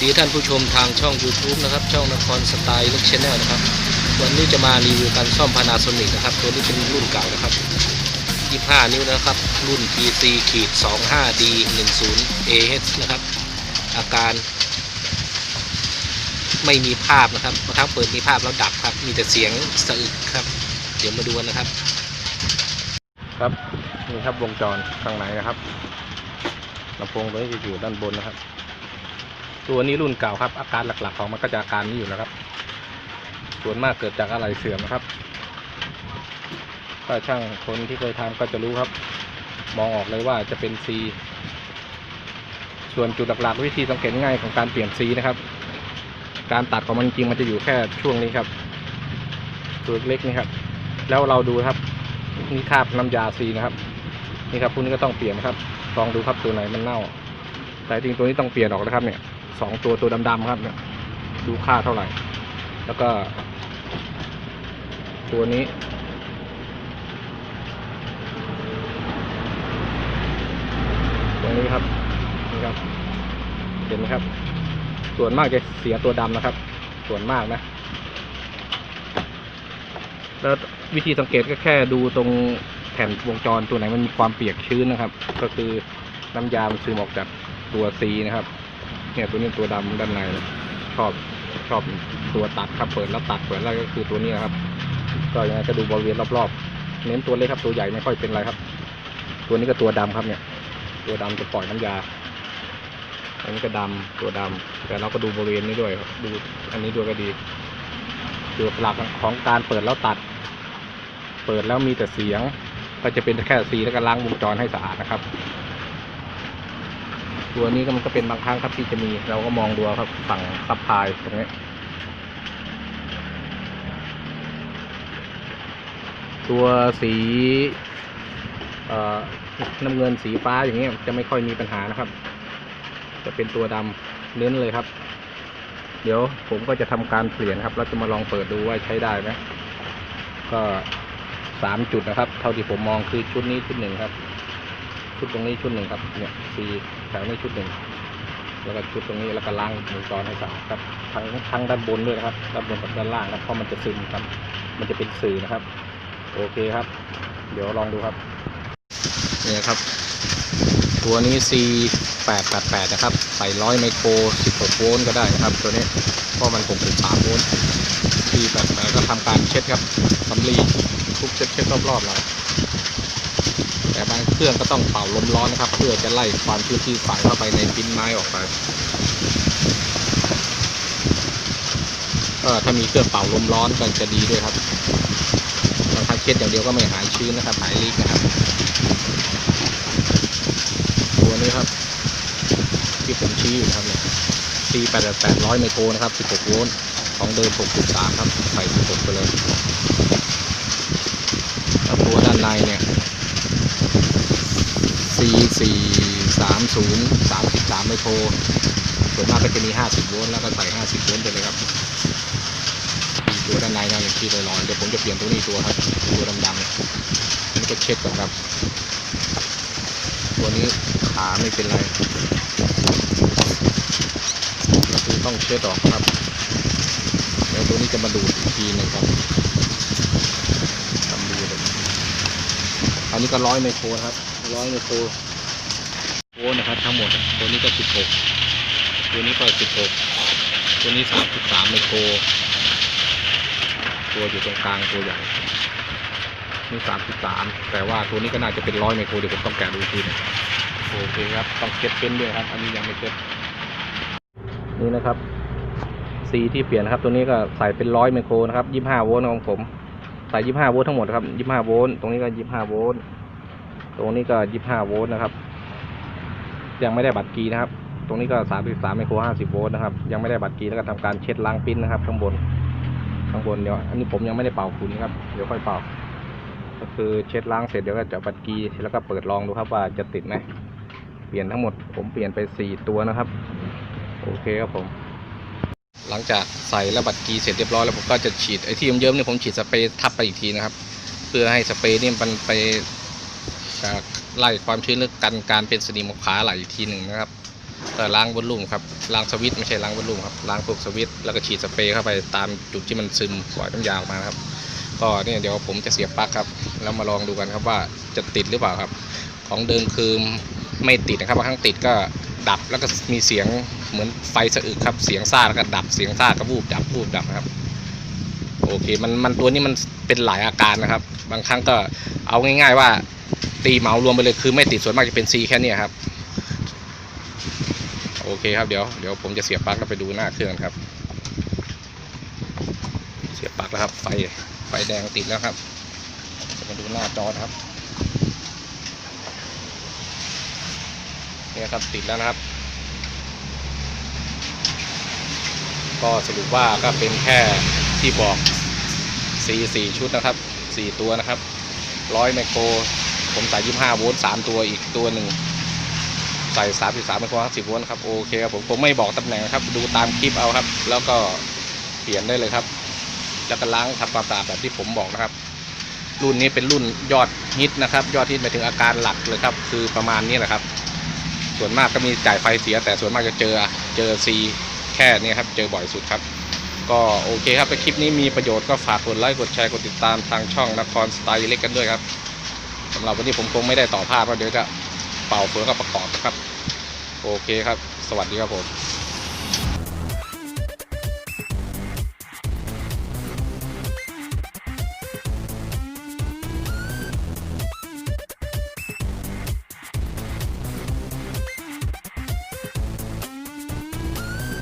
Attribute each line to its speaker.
Speaker 1: สีท่านผู้ชมทางช่อง YouTube นะครับ ช่องนครสไตล์เล็กชแนลนะครับ วันนี้จะมารีวิวการซ่อม Panasonic นะครับ ตัวนี้เป็นรุ่นเก่านะครับ 25 นิ้วนะครับ รุ่น PC ขีด 25D 10 AH นะครับ อาการ ไม่มีภาพนะครับบางครั้งเปิดมีภาพแล้วดับครับ มีแต่เสียงสะอึกครับ เดี๋ยวมาดูกันนะครับ
Speaker 2: ครับ นี่ครับวงจรข้างในนะครับลำโพงตัวนี้จะอยู่ด้านบนนะครับ ตัวนี้รุ่นเก่าครับ อาการหลักๆ ของมันก็จะอาการนี้อยู่แล้วครับ ส่วนมากเกิดจากอะไรเสื่อมนะครับถ้าช่างคนที่เคยทำก็จะรู้ครับ มองออกเลยว่าจะเป็น C ส่วนจุดหลักๆวิธีสังเกตง่ายของการเปลี่ยน C นะครับ การตัดของมันจริงมันจะอยู่แค่ช่วงนี้ครับตัวเล็กนี่ครับ แล้วเราดูครับนี่คาบน้ำยาซีนะครับ นี่ครับพวกนี้ก็ต้องเปลี่ยนครับลองดูครับตัวไหนมันเน่า แต่จริงตัวนี้ต้องเปลี่ยนออกนะครับเนี่ย สองตัวตัวดำๆครับเนี่ยดูค่าเท่าไหร่ แล้วก็ ตัวนี้ ตรงนี้ครับนี่ครับ เห็นไหมครับ ส่วนมากจะเสียตัวดำนะครับ ส่วนมากนะ แล้ววิธีสังเกตก็แค่ดูตรงแผ่นวงจรตัวไหนมันมีความเปียกชื้นนะครับ ก็คือน้ำยามันซึมออกจากตัวซีนะครับ เนี่ยตัวนี้ตัวดำด้านในนะชอบชอบตัวตัดครับเปิดแล้วตัดเปิดแล้วก็คือตัวนี้นะครับ ก็ยังไงก็ดูบริเวณรอบๆ เน้นตัวเล็กครับตัวใหญ่ไม่ค่อยเป็นไรครับ ตัวนี้ก็ตัวดำครับเนี่ย ตัวดำจะปล่อยน้ำยา อันนี้ก็ดำตัวดำแต่เราก็ดูบริเวณนี้ด้วยครับดูอันนี้ด้วยก็ดีจุดหลักของการเปิดแล้วตัด เปิดแล้วมีแต่เสียง ก็จะเป็นแค่สีแล้วก็ล้างวงจรให้สะอาดนะครับ ตัวนี้ก็มันก็เป็นบางครั้งครับที่จะมี เราก็มองดูครับฝั่งซับพลายตรงนี้ตัวสีน้ำเงินสีฟ้าอย่างเงี้ยจะไม่ค่อยมีปัญหานะครับ จะเป็นตัวดำเน้นเลยครับ เดี๋ยวผมก็จะทำการเปลี่ยนครับแล้วจะมาลองเปิดดูว่าใช้ได้ไหมก็สามจุดนะครับ เท่าที่ผมมองคือชุดนี้ชุดหนึ่งครับ ชุดตรงนี้ชุดหนึ่งครับ เนี่ยสี่ วนี้ชุดหนึ่งแล้วก็ชุดตรงนี้แล้วก็ล้างวงจรให้สะอาดครับทั้งทั้งด้านบนด้วยนะครับด้านบนกับด้านล่างครับเพราะมันจะซึมครับ มันจะเป็นสื่อนะครับ โอเคครับ เดี๋ยวลองดูครับ
Speaker 1: นี่ครับ ตัวนี้ C 8 8 8นะครับ ใส่ร้อยไมโคร16โวลต์ก็ได้นะครับ ตัวนี้เพราะมัน63โวลต์ C 8 8ก็ทำการเช็ดครับสำลีทุบเช็ดเช็ดรอบๆเรา เครื่องก็ต้องเป่าลมร้อนนะครับ เพื่อจะไล่ความชื้นที่ใส่เข้าไปในปิ้นไม้ออกไปก็ถ้ามีเครื่องเป่าลมร้อนก็จะดีด้วยครับบางครั้งเช็ดอย่างเดียวก็ไม่หายชื้นนะครับ หายลีกนะครับ ตัวนี้ครับ ที่ผมชี้อยู่ครับเนี่ย C 8 8 0 0 ไมโครนะครับ 16 โวลต์ ของเดิม 6.3 ครับ ใส่ 16 ไปเลยแล้วตัวด้านในเนี่ย C 4 3 0 33ไมโคร ส่วนมากก็จะมี 50 โวลต์แล้วก็ใส่ 50 โวลต์ไปเลยครับตัวด้านในนะอย่างที่ลอยๆเดี๋ยวผมจะเปลี่ยนตัวนี้ตัวครับ ตัวดำๆเนี่ยนี่ก็เช็คก่อนครับ ตัวนี้ขาไม่เป็นไรก็คือต้องเช็ดออกครับเดี๋ยวตัวนี้จะมาดูดอีกทีหนึ่งครับทำดูเลย อันนี้ก็ร้อยไมโครครับร้อยไมโครโวลต์นะครับ ทั้งหมดตัวนี้ก็สิบหกตัวนี้ก็สิบหกตัวนี้สามสิบสามไมโคร ตัวอยู่ตรงกลางตัวใหญ่นี่สามสิบสามแต่ว่าตัวนี้ก็น่าจะเป็นร้อยไมโครเดี๋ยวผมต้องแกะดูทีนึงโอเคครับต้องเช็ดเป็นด้วยครับ อันนี้ยังไม่เช็ดนี่นะครับสีที่เปลี่ยนนะครับ ตัวนี้ก็ใส่เป็นร้อยไมโครนะครับยี่ห้าโวลต์ของผม ใส่ยี่ห้าโวลต์ทั้งหมดครับยี่ห้าโวลต์ ตรงนี้ก็ยี่ห้าโวลต์ ตรงนี้ก็ยี่ห้าโวลต์นะครับ ยังไม่ได้บัตรกีนะครับ ตรงนี้ก็สามสิบสามไมโครห้าสิบโวลต์นะครับ ยังไม่ได้บัตรกีแล้วก็ทำการเช็ดล้างปิ้นนะครับ ข้างบน ข้างบนเดี๋ยว อันนี้ผมยังไม่ได้เป่าฝุ่นนะครับ เดี๋ยวค่อยเป่า ก็คือเช็ดล้างเสร็จเดี๋ยวก็จะบัดกีแล้วก็เปิดลองดูครับว่าจะติดไหม เปลี่ยนทั้งหมด ผมเปลี่ยนไปสี่ตัวนะครับ โอเคครับผม หลังจากใส่แล้วบัดกีเสร็จเรียบร้อยแล้วผมก็จะฉีดไอ้ที่เยิ้มๆเนี่ยผมฉีดสเปรย์ทับไปอีกทีนะครับ เพื่อให้สเปรย์นี่มันไปไล่ความชื้นหรือกันการเป็นสนิมของขาไหลอีกทีหนึ่งนะครับ
Speaker 2: ก็ล้างบนลุ่มครับล้างสวิตไม่ใช่ล้างบนลุ่มครับล้างพวกสวิตแล้วก็ฉีดสเปรย์เข้าไปตามจุดที่มันซึมปล่อยน้ำยาออกมานะครับ ก็เนี่ยเดี๋ยวผมจะเสียบปลั๊กครับแล้วมาลองดูกันครับว่าจะติดหรือเปล่าครับ ของเดิมคือไม่ติดนะครับบางครั้งติดก็ ดับแล้วก็มีเสียงเหมือนไฟสะอึกครับ เสียงซ่าแล้วก็ดับเสียงซ่าก็วูบดับวูบดับครับ โอเคมันมันตัวนี้มันเป็นหลายอาการนะครับ บางครั้งก็เอาง่าย ๆว่า ตีเหมารวมไปเลยคือไม่ติดส่วนมากจะเป็น C แค่เนี้ยครับ โอเคครับเดี๋ยวเดี๋ยวผมจะเสียบปลั๊กแล้วไปดูหน้าเครื่องครับ เสียบปลั๊กแล้วครับ ไฟไฟแดงติดแล้วครับ มาดูหน้าจอครับ เนี่ยครับติดแล้วนะครับ ก็สรุปว่าก็เป็นแค่ที่บอก C 4ชุดนะครับ 4 ตัวนะครับ100ไมโคร ผมใส่25โวลต์3ตัวอีกตัวหนึ่งใส่33ไมโคร50โวลต์ครับโอเคครับผมผมไม่บอกตำแหน่งนะครับ ดูตามคลิปเอาครับ แล้วก็เปลี่ยนได้เลยครับแล้วก็ล้างทำความสะอาดแบบที่ผมบอกนะครับ รุ่นนี้เป็นรุ่นยอดฮิตนะครับ ยอดฮิตหมายถึงอาการหลักเลยครับ คือประมาณนี้แหละครับ ส่วนมากก็มีจ่ายไฟเสีย แต่ส่วนมากจะเจอเจอซีแค่นี้ครับ เจอบ่อยสุดครับ ก็โอเคครับถ้าคลิปนี้มีประโยชน์ก็ฝากกดไลค์กดแชร์กดติดตามทางช่องนครสไตล์เล็กกันด้วยครับสำหรับวันนี้ผมคงไม่ได้ต่อภาพเพราะเดี๋ยวจะเป่าเฟืองกับประกอบนะครับ โอเคครับ สวัสดีครับผม